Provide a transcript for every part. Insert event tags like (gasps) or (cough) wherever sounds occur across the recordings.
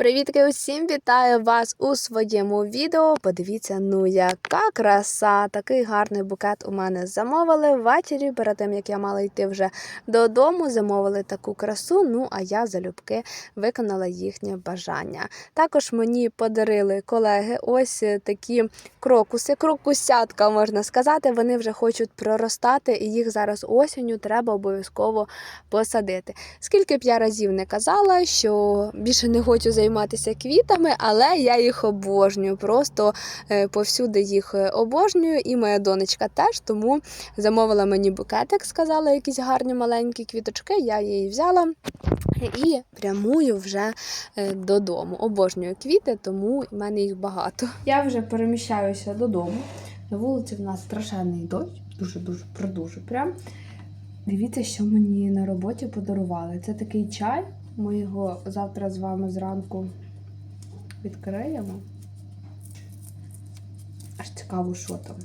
Привітки усім! Вітаю вас у своєму відео. Подивіться, ну яка краса! Такий гарний букет у мене замовили ввечері. Перед тим як я мала йти вже додому, замовили таку красу. Ну а я залюбки виконала їхнє бажання. Також мені подарили колеги ось такі крокуси, крокусятка можна сказати. Вони вже хочуть проростати, і їх зараз осінню треба обов'язково посадити. Скільки б я разів не казала, що більше не хочу займатися квітами, але я їх обожнюю. Просто е, повсюди їх е, обожнюю, і моя донечка теж. Тому замовила мені букетик, сказала якісь гарні маленькі квіточки. Я її взяла і прямую вже е, додому. Обожнюю квіти, тому в мене їх багато. Я вже переміщаюся додому. На вулиці в нас страшенний дощ, дуже-дуже продуже прям. Дивіться, що мені на роботі подарували. Це такий чай. Ми його завтра з вами зранку відкриємо. Аж цікаво, що там.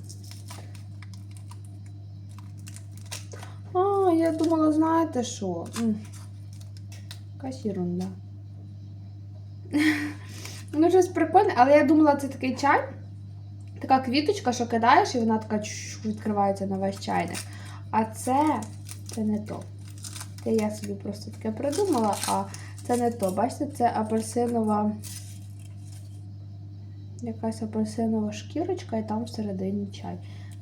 А, я думала, знаєте що? Якась ерунда. Ну, щось прикольне, але я думала, це такий чай. Така квіточка, що кидаєш, і вона така відкривається на весь чайник. А це, це не то. Це я собі просто таке придумала, а це не то. Бачите, це апельсинова. Якась апельсинова шкірочка, і там всередині чай.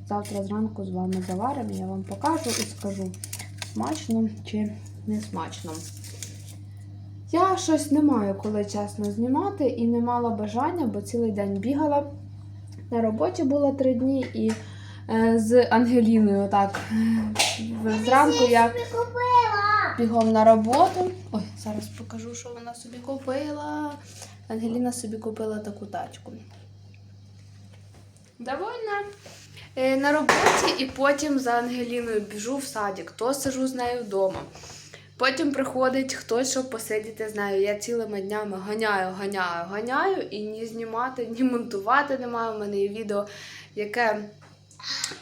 Завтра зранку з вами заваримо, я вам покажу і скажу, смачно чи не смачно. Я щось не маю коли чесно знімати і не мала бажання, бо цілий день бігала. На роботі була три дні і е, з Ангеліною так. е, Зранку я бігом на роботу. Ой, зараз покажу, що вона собі купила. Ангеліна собі купила таку тачку. Довольна. Е, На роботі і потім за Ангеліною біжу в садик, то сижу з нею вдома. Потім приходить хтось, щоб посидіти з нею. Я цілими днями ганяю, ганяю, ганяю і ні знімати, ні монтувати немає. У мене є відео, яке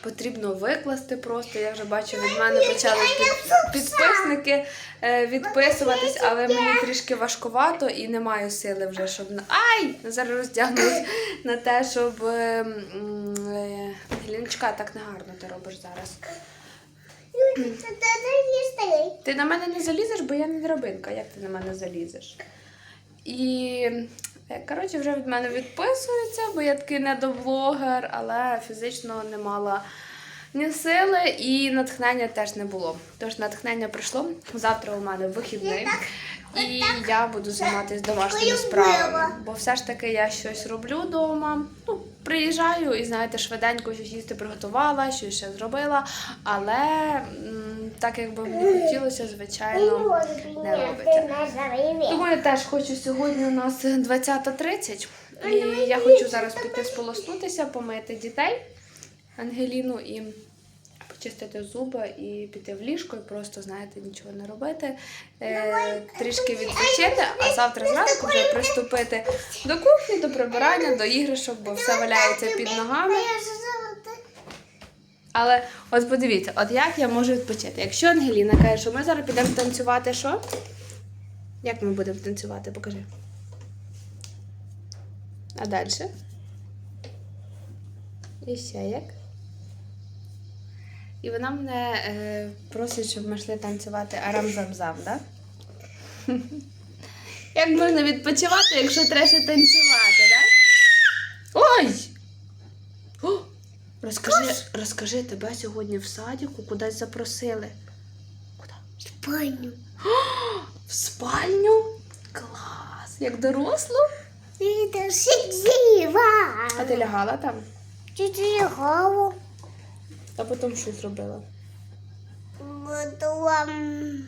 потрібно викласти просто. Я вже бачу, від мене почали під- підписники е, відписуватись, але мені трішки важкувато і немає сили вже, щоб ай! Зараз роздягнуть (laughs) на те, щоб е, м, е, Ліночка, так негарно ти робиш зараз. Ти на мене не залізеш, бо я не драбинка. Як ти на мене залізеш? І, коротше, вже від мене відписуються, бо я такий недоблогер, але фізично не мала ні сили і натхнення теж не було. Тож натхнення прийшло. Завтра у мене вихідний. І я буду займатися домашніми справами. Бо все ж таки я щось роблю вдома. Ну, приїжджаю і, знаєте, швиденько щось їсти приготувала, щось ще зробила. Але так як би мені хотілося, звичайно, не робиться. Тому я теж хочу сьогодні у нас 20.30. І я хочу зараз піти сполоснутися, помити дітей Ангеліну і почистити зуби і піти в ліжко, і просто, знаєте, нічого не робити, е, трішки відпочити, а завтра зранку вже приступити до кухні, до прибирання, до іграшок, бо все валяється під ногами. Але от подивіться, от як я можу відпочити. Якщо Ангеліна каже, що ми зараз підемо танцювати, що? Як ми будемо танцювати? Покажи. А далі? І ще як? І вона мене е, просить, щоб ми йшли танцювати арам-зам-зам, так? Да? Як можна відпочивати, якщо треба танцювати, так? Да? Ой! Розкажи, розкажи, тебе сьогодні в садіку кудись запросили. Куди? Спальню. (gasps) В спальню? Клас! Як дорослу? Это. А ти лягала там? Чуть-чуть голову. А потім що зробила? Потом...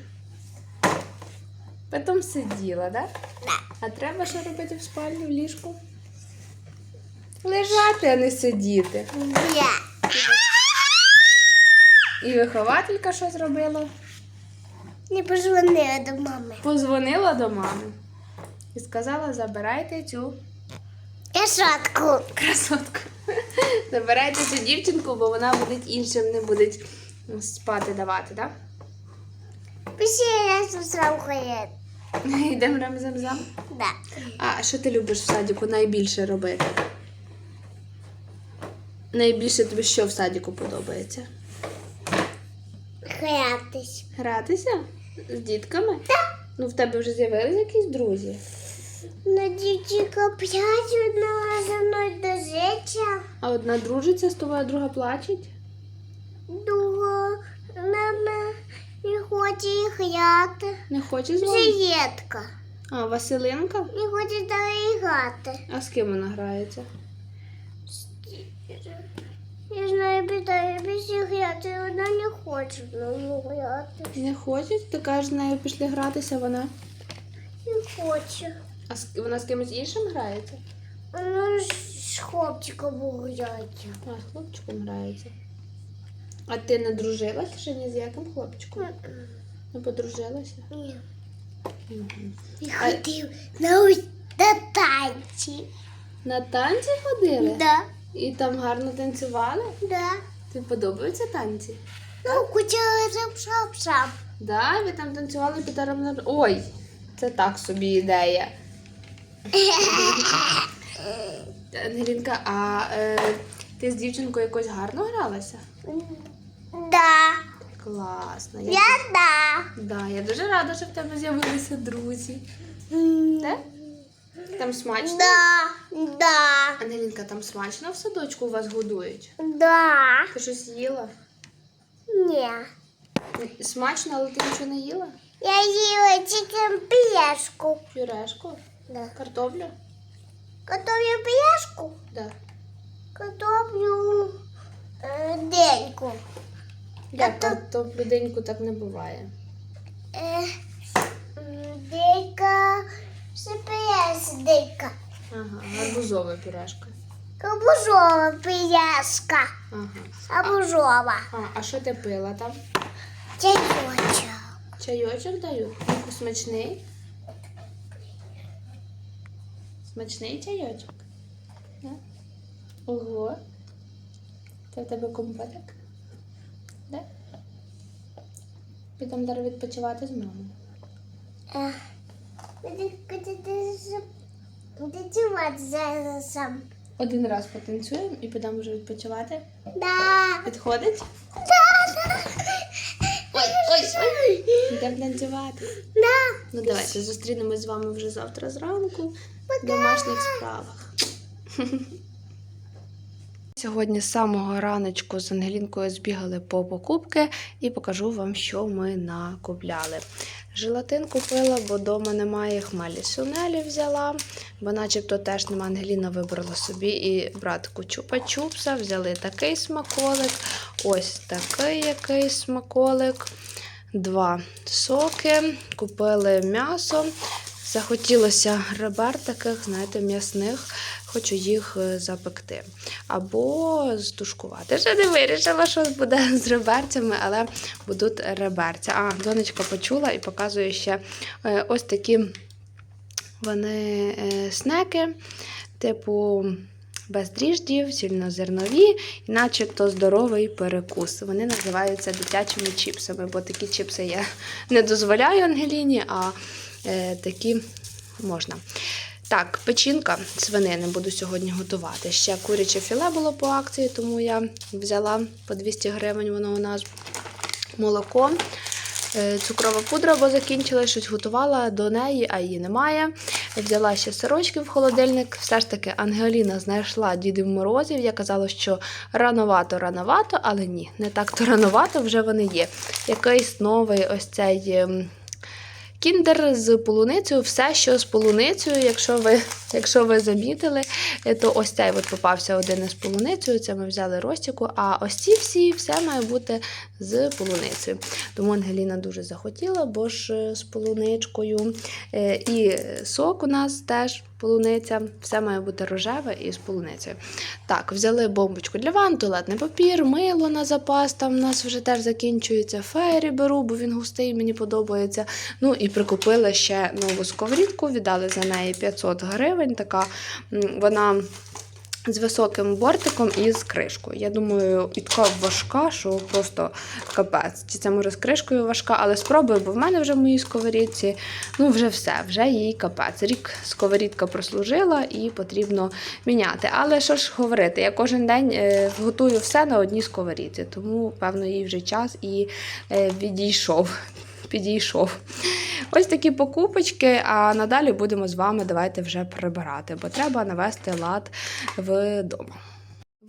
Потім сиділа, так? Да. А треба що робити в спальні в ліжку? Лежати, а не сидіти. І вихователька що зробила? Не позвонила до мами. Позвонила до мами і сказала: забирайте цю Кошатку. красотку. (laughs) Забирайте цю дівчинку, бо вона буде іншим не буде спати давати, так? С утра. Йдемо рамзам-зам. Да. А що ти любиш в садіку найбільше робити? Найбільше тобі що в садіку подобається? Гратись. Гратися з дітками? Так. Ну, в тебе вже з'явилися якісь друзі. На дівчинка п'ять одного за мною дожиться. А одна дружиться з тобою, а друга плачеть. Друга мама не хоче грати. Не хоче з вами? Жилетка. А, Василинка? Не хоче далі грати. А з ким вона грається? Я знаю, питаю, більше грати, вона не хоче з нами грати. Не хоче? Ти кажеш, з нею пішли гратися вона. Не хоче. А з, вона з кимось іншим грається? Вона ж з хлопчиком грається. А, з хлопчиком грається. А ти не дружилася ще ні з яким хлопчиком? Не подружилася? Ні. Мгм. І на, ось- на танці. На танці ходили? Да, І там гарно танцювали? да. Тобі подобаються танці? Ну, кучала шап-шап-шап. Да, ви там танцювали під на... Ой, це так собі ідея. Ангелінка, а е, ти з дівчинкою якось гарно гралася? Да. Класно. Я, Я да. да, я дуже рада, що в тебе з'явилися друзі. Де? Там смачно? Да, да, Ангелінка, там смачно в садочку у вас годують? да. Ти щось їла? Ні. Смачно, але ти нічого не їла? Я їла тільки пляшку. Пюрешку? Да. Картоплю? Готовлю пляшку, Да. готовлю е, деньку. Я картоплю деньку так не буває. Е, м, денька, денька. Ага, гарбузова пюрешка. Кабужова пляшка. Ага. Кабужова. А, а що ти пила там? Чайочок. Чайочок дають? Смачний? Смачний чайочок? Да? Ого. Це в тебе компотик? Да? Підемо зараз відпочивати з мамою. Зараз сам? Один раз потанцюємо і підемо вже відпочивати. Да. Підходить? Да. Ой, ой, ой. Йдемо танцювати. Да. Ну давайте зустрінемось з вами вже завтра зранку в домашніх справах. (laughs) Сьогодні з самого раночку з Ангелінкою збігали по покупки і покажу вам, що ми накупляли. Желатин купила, бо вдома немає хмелі сунелі взяла, бо начебто теж нема. Ангеліна вибрала собі і братку чупа-чупса, взяли такий смаколик, ось такий якийсь смаколик, два соки, купили м'ясо. Захотілося ребер таких, знаєте, м'ясних, хочу їх е, запекти. Або стушкувати. Ще не вирішила, що буде (laughs) з реберцями, але будуть реберця. А, донечка почула і показує ще е, ось такі вони е, снеки, типу. Без дріждів, цільнозернові, і начебто здоровий перекус. Вони називаються дитячими чіпсами, бо такі чіпси я (laughs) не дозволяю Ангеліні, а такі можна. Так, печінка свинини буду сьогодні готувати. Ще куряче філе було по акції, тому я взяла по 200 гривень, воно у нас молоко. Е, Цукрова пудра, бо закінчила, щось готувала до неї, а її немає. Взяла ще сирочки в холодильник. Все ж таки Ангеліна знайшла Дідів Морозів. Я казала, що рановато, рановато, але ні, не так то рановато, вже вони є. Якийсь новий ось цей ем, кіндер з полуницею, все, що з полуницею, якщо ви, якщо ви замітили, то ось цей от попався один із полуницею, це ми взяли розтіку, а ось ці всі все має бути з полуницею. Тому Ангеліна дуже захотіла, бо ж з полуничкою. Е, І сок у нас теж полуниця, все має бути рожеве і з полуницею. Так, взяли бомбочку для ванн, туалетний папір, мило на запас, там у нас вже теж закінчується. фері беру, бо він густий, мені подобається. Ну і прикупили ще нову сковорідку, віддали за неї 500 гривень. Така вона з високим бортиком і з кришкою. Я думаю, і така важка, що просто капець. Чи це може з кришкою важка, але спробую, бо в мене вже в моїй сковорідці, ну вже все, вже їй капець. Рік сковорідка прослужила і потрібно міняти. Але що ж говорити, я кожен день е, готую все на одній сковорідці, тому, певно, їй вже час і е, відійшов. (laughs) Підійшов. Ось такі покупочки, а надалі будемо з вами давайте вже прибирати, бо треба навести лад вдома.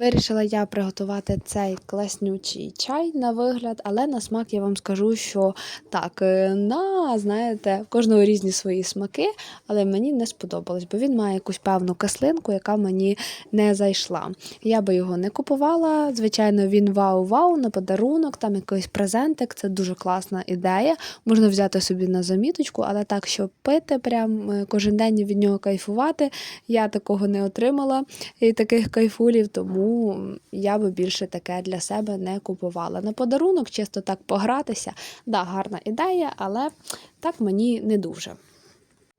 Вирішила я приготувати цей класнючий чай на вигляд, але на смак я вам скажу, що так, е, на, знаєте, в кожного різні свої смаки, але мені не сподобалось, бо він має якусь певну кислинку, яка мені не зайшла. Я би його не купувала. Звичайно, він вау-вау на подарунок, там якийсь презентик, це дуже класна ідея. Можна взяти собі на заміточку, але так, щоб пити, прям е, кожен день від нього кайфувати. Я такого не отримала і таких кайфулів, тому я би більше таке для себе не купувала. На подарунок, чисто так погратися. Да, гарна ідея, але так мені не дуже.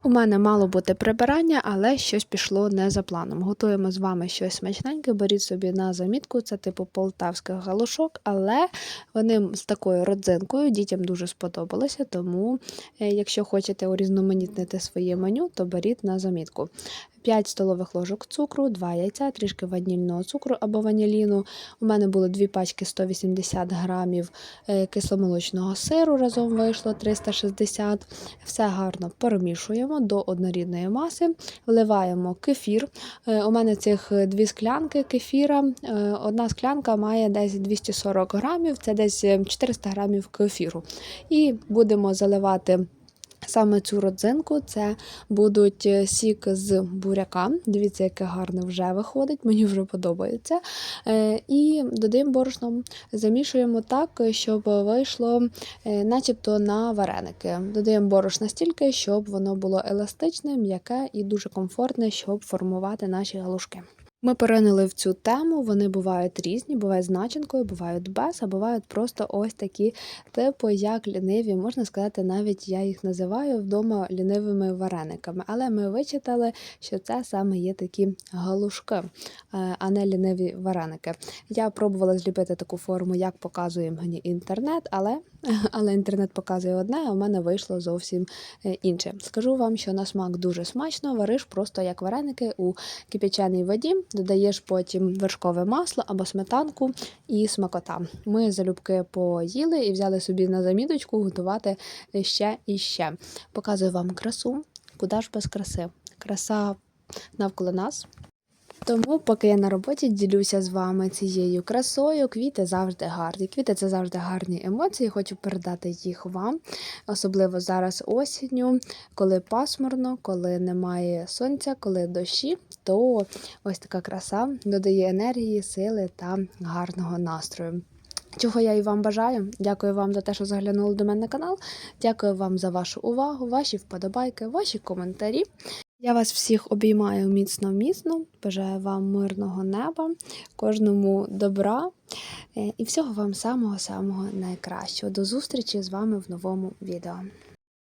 У мене мало бути прибирання, але щось пішло не за планом. Готуємо з вами щось смачненьке, беріть собі на замітку, це типу полтавських галушок, але вони з такою родзинкою дітям дуже сподобалося. Тому, е, якщо хочете урізноманітнити своє меню, то беріть на замітку. 5 столових ложок цукру, 2 яйця, трішки ванільного цукру або ваніліну. У мене було дві пачки 180 грамів е, кисломолочного сиру, разом вийшло 360. Все гарно перемішуємо до однорідної маси, вливаємо кефір. Е, У мене цих дві склянки кефіра. Е, Одна склянка має десь 240 грамів, це десь 400 грамів кефіру. І будемо заливати. Саме цю родзинку це будуть е, сік з буряка. Дивіться, яке гарно вже виходить, мені вже подобається. Е, І додаємо борошно, замішуємо так, щоб вийшло е, начебто на вареники. Додаємо борошна стільки, щоб воно було еластичне, м'яке і дуже комфортне, щоб формувати наші галушки. Ми поринули в цю тему, вони бувають різні, бувають з начинкою, бувають без, а бувають просто ось такі, типу як ліниві. Можна сказати, навіть я їх називаю вдома лінивими варениками. Але ми вичитали, що це саме є такі галушки, е, а не ліниві вареники. Я пробувала зліпити таку форму, як показує мені інтернет, але, (laughs) але інтернет показує одне, а в мене вийшло зовсім е, інше. Скажу вам, що на смак дуже смачно, вариш просто як вареники у кип'яченій воді, додаєш потім вершкове масло або сметанку і смакота. Ми залюбки поїли і взяли собі на заміточку готувати ще і ще. Показую вам красу, куди ж без краси. Краса навколо нас. Тому, поки я на роботі ділюся з вами цією красою, квіти завжди гарні. Квіти це завжди гарні емоції. Хочу передати їх вам, особливо зараз осінню, коли пасмурно, коли немає сонця, коли дощі, то ось така краса додає енергії, сили та гарного настрою. Чого я і вам бажаю. Дякую вам за те, що заглянули до мене на канал. Дякую вам за вашу увагу, ваші вподобайки, ваші коментарі. Я вас всіх обіймаю міцно міцно. Бажаю вам мирного неба, кожному добра е, і всього вам самого-самого найкращого. До зустрічі з вами в новому відео.